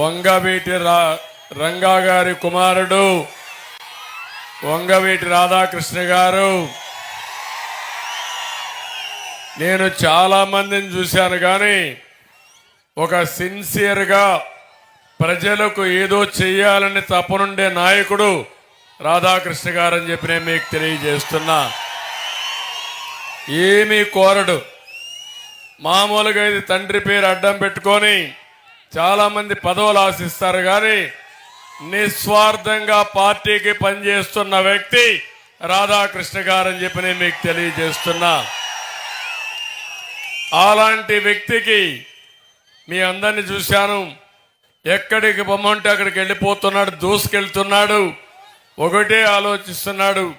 వంగవీటి రా రంగా గారి కుమారుడు. వంగవీటి రాధాకృష్ణ గారు. నేను చాలా మందిని చూశాను కానీ ఒక సిన్సియర్గా ప్రజలకు ఏదో చేయాలని తపనుండే నాయకుడు రాధాకృష్ణ గారు అని చెప్పి నేను మీకు తెలియజేస్తున్నా. ఏమీ కోరడు. మామూలుగా ఇది తండ్రి పేరు అడ్డం పెట్టుకొని చాలా మంది పదవులు ఆశిస్తారు కానీ నిస్వార్థంగా పార్టీకి పనిచేస్తున్న వ్యక్తి రాధాకృష్ణ గారని చెప్పి నేను మీకు తెలియజేస్తున్నా. అలాంటి వ్యక్తికి మీ అందరిని చూశాను. ఎక్కడికి బొమ్మంటే అక్కడికి వెళ్ళిపోతున్నాడు దూసుకెళ్తున్నాడు ఒకటే ఆలోచిస్తున్నాడు.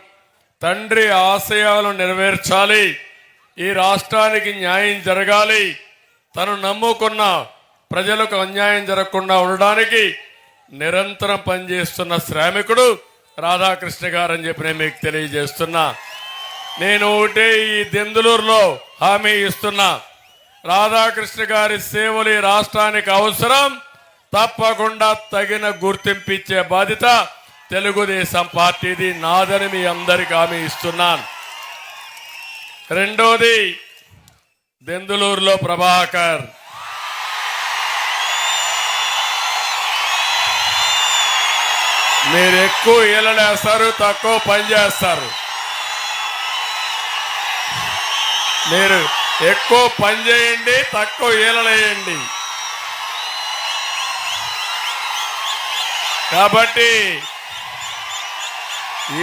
తండ్రి ఆశయాలు నెరవేర్చాలి ఈ రాష్ట్రానికి న్యాయం జరగాలి తను నమ్ముకున్న ప్రజలకు అన్యాయం జరగకుండా ఉండడానికి నిరంతరం పనిచేస్తున్న శ్రామికుడు రాధాకృష్ణ గారు అని చెప్పి నేను మీకు తెలియజేస్తున్నా. నేను ఒకటే ఈ దెందులూరులో హామీ ఇస్తున్నా. రాధాకృష్ణ గారి సేవలు ఈ రాష్ట్రానికి అవసరం. తప్పకుండా తగిన గుర్తింపు ఇచ్చే బాధ్యత తెలుగుదేశం పార్టీది నాదని మీ అందరికి హామీ ఇస్తున్నాను. రెండోది దెందులూరులో ప్రభాకర్. మీరు ఎక్కువ ఈలలేస్తారు తక్కువ పని చేస్తారు. మీరు ఎక్కువ పని చేయండి తక్కువ ఈలలేయండి కాబట్టి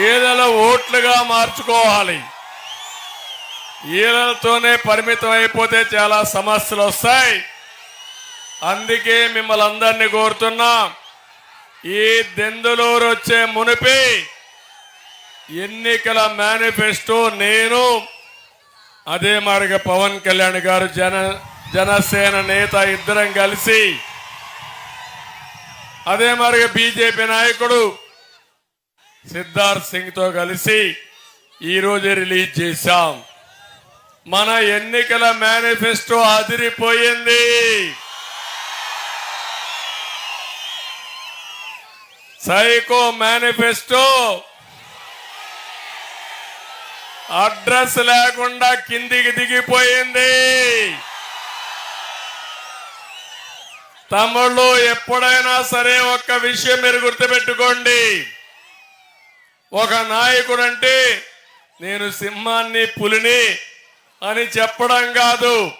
ఈలల ఓట్లుగా మార్చుకోవాలి. ఈలలతోనే పరిమితం అయిపోతే చాలా సమస్యలు వస్తాయి అందుకే మిమ్మల్ని అందరినీ కోరుతున్నాం. ఈ దెందులూరు వచ్చే మునిపి ఎన్నికల మేనిఫెస్టో నేను అదే మారిగా పవన్ కళ్యాణ్ గారు జన జనసేన నేత ఇద్దరం కలిసి అదే మారిగా బీజేపీ నాయకుడు సిద్ధార్థ్ సింగ్తో కలిసి ఈరోజు రిలీజ్ చేశాం. మన ఎన్నికల మేనిఫెస్టో అదిరిపోయింది. Psycho manifesto. అడ్రస్ లేకుండా కిందికి దిగిపోయింది. తమ్ముళ్ళు ఎప్పుడైనా సరే ఒక్క విషయం మీరు గుర్తుపెట్టుకోండి. ఒక నాయకుడు అంటే నేను సింహాన్ని పులిని అని చెప్పడం కాదు.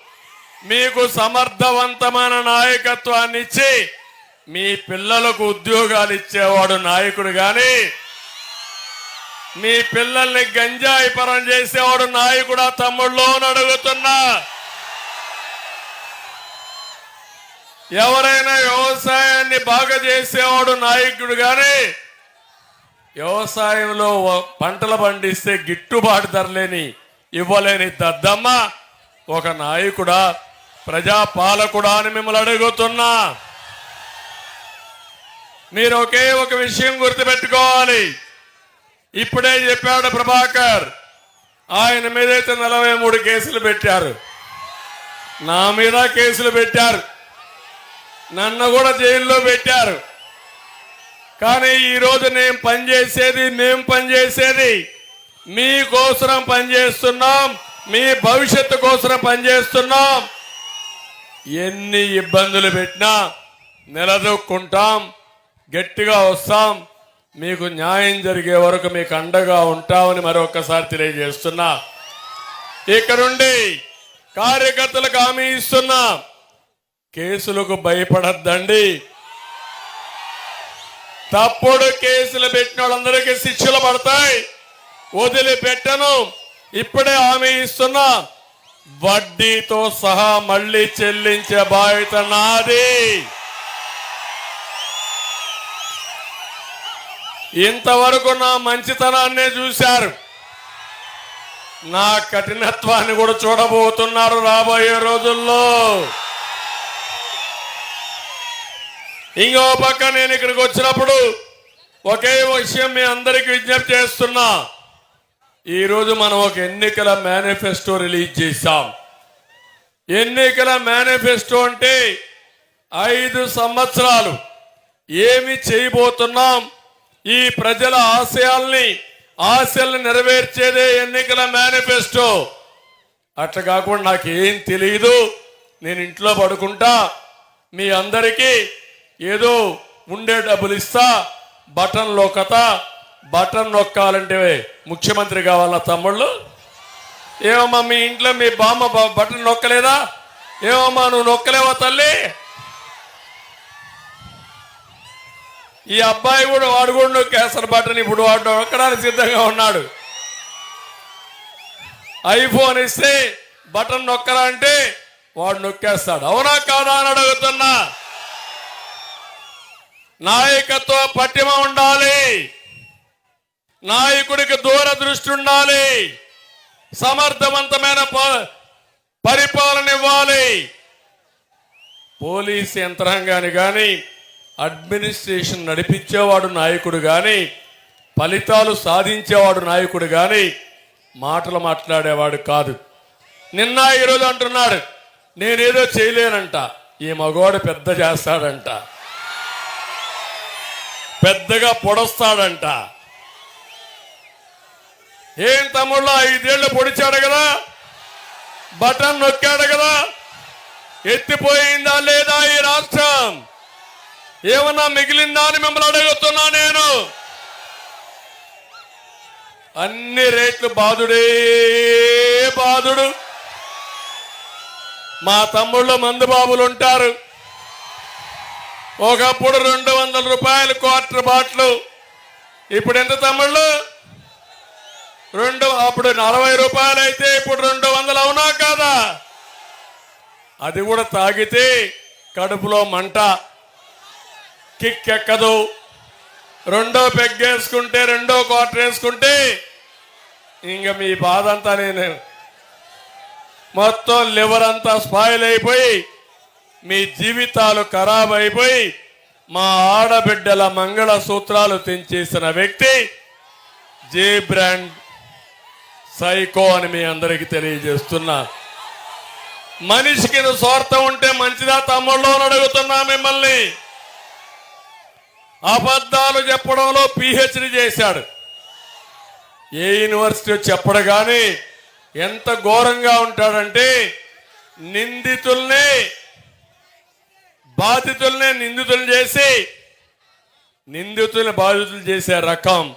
మీకు సమర్థవంతమైన నాయకత్వాన్ని ఇచ్చి మీ పిల్లలకు ఉద్యోగాలు ఇచ్చేవాడు నాయకుడు కానీ మీ పిల్లల్ని గంజాయి పరం చేసేవాడు నాయకుడా తమ్ముళ్ళు అడుగుతున్నా. ఎవరైనా వ్యవసాయాన్ని బాగా చేసేవాడు నాయకుడు కానీ వ్యవసాయంలో పంటలు పండిస్తే గిట్టుబాటు ధరలేని ఇవ్వలేని దద్దమ్మ ఒక నాయకుడా ప్రజాపాలకుడా అని మిమ్మల్ని అడుగుతున్నా. మీరు ఒకే ఒక విషయం గుర్తుపెట్టుకోవాలి. ఇప్పుడే చెప్పాడు ప్రభాకర్ ఆయన మీదైతే నలభై మూడు కేసులు పెట్టారు. నా మీద కేసులు పెట్టారు. నన్ను కూడా జైల్లో పెట్టారు. కానీ ఈరోజు నేను పనిచేసేది మేము పనిచేసేది మీకోసరం పనిచేస్తున్నాం మీ భవిష్యత్తు కోసం పనిచేస్తున్నాం ఎన్ని ఇబ్బందులు పెట్టినా నిలదొక్కుంటాం. గట్టిగా వస్తాం. మీకు న్యాయం జరిగే వరకు మీకు అండగా ఉంటామని మరొకసారి తెలియజేస్తున్నా. ఇక్కడుండి కార్యకర్తలకు హామీ ఇస్తున్నా. కేసులకు భయపడద్దండి. తప్పుడు కేసులు పెట్టిన వాళ్ళందరికీ శిక్షలు పడతాయి. వదిలిపెట్టను. ఇప్పుడే హామీ ఇస్తున్నా. వడ్డీతో సహా మళ్ళీ చెల్లించే బాధ్యత నాది. ఇంతవరకు నా మంచితనాన్నే చూశారు. నా కఠినత్వాన్ని కూడా చూడబోతున్నారు రాబోయే రోజుల్లో. ఇంకో పక్క నేను ఇక్కడికి వచ్చినప్పుడు ఒకే విషయం మీ అందరికీ విజ్ఞప్తి చేస్తున్నా. ఈరోజు మనం ఒక ఎన్నికల మేనిఫెస్టో రిలీజ్ చేశాం. ఎన్నికల మేనిఫెస్టో అంటే ఐదు సంవత్సరాలు. ఏమి చేయబోతున్నాం? ఈ ప్రజల ఆశయాల్ని ఆశల్ని నెరవేర్చేదే ఎన్నికల మేనిఫెస్టో. అట్లా కాకుండా నాకేం తెలియదు నేను ఇంట్లో పడుకుంటా. మీ అందరికీ ఏదో ఉండే డబ్బులు ఇస్తా. బటన్ నొక్కత. బటన్ నొక్కాలంటే ముఖ్యమంత్రి కావాలా తమ్ముళ్ళు? ఏమమ్మా మీ ఇంట్లో మీ బామ్మ బ- బటన్ నొక్కలేదా? ఏమమ్మా నువ్వు నొక్కలేవా తల్లి? ఈ అబ్బాయి కూడా వాడు కూడా నొక్కేస్తాడు బటన్ ఇప్పుడు వాడు నొక్కడానికి సిద్ధంగా ఉన్నాడు. ఐఫోన్ ఇస్తే బటన్ నొక్కరా అంటే వాడు నొక్కేస్తాడు. అవునా కాదా అని అడుగుతున్నా. నాయకత్వ పట్టిమ ఉండాలి. నాయకుడికి దూరదృష్టి ఉండాలి. సమర్థవంతమైన ప- పరిపాలన ఇవ్వాలి. పోలీస్ యంత్రాంగాన్ని కానీ అడ్మినిస్ట్రేషన్ నడిపించేవాడు నాయకుడు కానీ ఫలితాలు సాధించేవాడు నాయకుడు కానీ మాటలు మాట్లాడేవాడు కాదు. నిన్న ఈరోజు అంటున్నాడు నేనేదో చేయలేనంట. ఈ మగవాడు పెద్ద చేస్తాడంట. పెద్దగా పొడస్తాడంట. ఏం తమ్ముళ్ళు ఐదేళ్ళు పొడిచాడు కదా? బటన్ నొక్కాడు కదా? ఎత్తిపోయిందా లేదా ఈ రాష్ట్రం? ఏమన్నా మిగిలిందా అని మిమ్మల్ని అడుగుతున్నా నేను. అన్ని రేట్లు బాధుడే బాధుడు. మా తమ్ముళ్ళు మందుబాబులు ఉంటారు. ఒకప్పుడు రెండు వందల రూపాయలు క్వార్టర్ బాట్లు. ఇప్పుడు ఎంత తమ్ముళ్ళు? రెండు అప్పుడు నలభై రూపాయలు అయితే ఇప్పుడు రెండు వందలు అవునా కాదా? అది కూడా తాగితే కడుపులో మంట. కిక్ ఎక్కదు రెండో పెగ్గేసుకుంటే రెండో క్వార్టర్ వేసుకుంటే ఇంక మీ బాధ అంతా నేను మొత్తం లివర్ అంతా స్పాయిల్ అయిపోయి మీ జీవితాలు ఖరాబ్ అయిపోయి మా ఆడబిడ్డల మంగళ సూత్రాలు తెంచేసిన వ్యక్తి జే బ్రాండ్ సైకో అని మీ అందరికీ తెలియజేస్తున్నా. మనిషికి స్వార్థం ఉంటే మంచిదా? తమ్ముళ్ళు అని అడుగుతున్నా మిమ్మల్ని. అబద్ధాలు చెప్పడంలో పిహెచ్డి చేశాడు. ఏ యూనివర్సిటీ చెప్పడు కానీ ఎంత ఘోరంగా ఉంటాడంటే నిందితుల్ని బాధితుల్ని నిందితులు చేసి నిందితుల్ని బాధితులు చేసే రకం.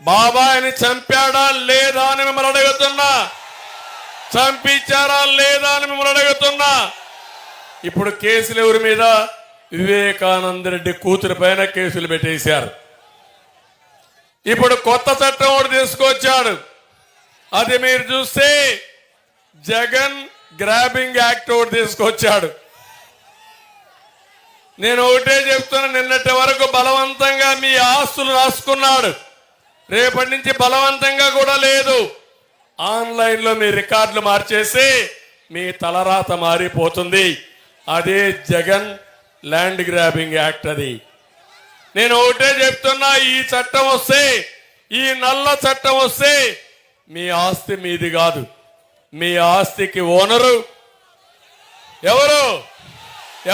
బాబాయిని చంపాడా లేదా అని మిమ్మల్ని అడుగుతున్నా. చంపించారా లేదా అని మిమ్మల్ని అడుగుతున్నా. ఇప్పుడు కేసులు ఎవరి మీద? వివేకానంద రెడ్డి కూతురు పైన కేసులు పెట్టేశారు. ఇప్పుడు కొత్త చట్టం ఒకటి తీసుకొచ్చాడు. అది మీరు చూస్తే జగన్ గ్రాబింగ్ యాక్ట్ ఒకటి తీసుకొచ్చాడు. నేను ఒకటే చెప్తున్నా నిన్నటి వరకు బలవంతంగా మీ ఆస్తులు రాసుకున్నాడు. రేపటి నుంచి బలవంతంగా కూడా లేదు. ఆన్లైన్లో మీ రికార్డులు మార్చేసి మీ తలరాత మారిపోతుంది. అదే జగన్ ల్యాండ్ గ్రాబింగ్ యాక్ట్ అది. నేను ఒకటే చెప్తున్నా ఈ చట్టం వస్తే ఈ నల్ల చట్టం వస్తే మీ ఆస్తి మీది కాదు. మీ ఆస్తికి ఓనరు ఎవరు? ఎవరు?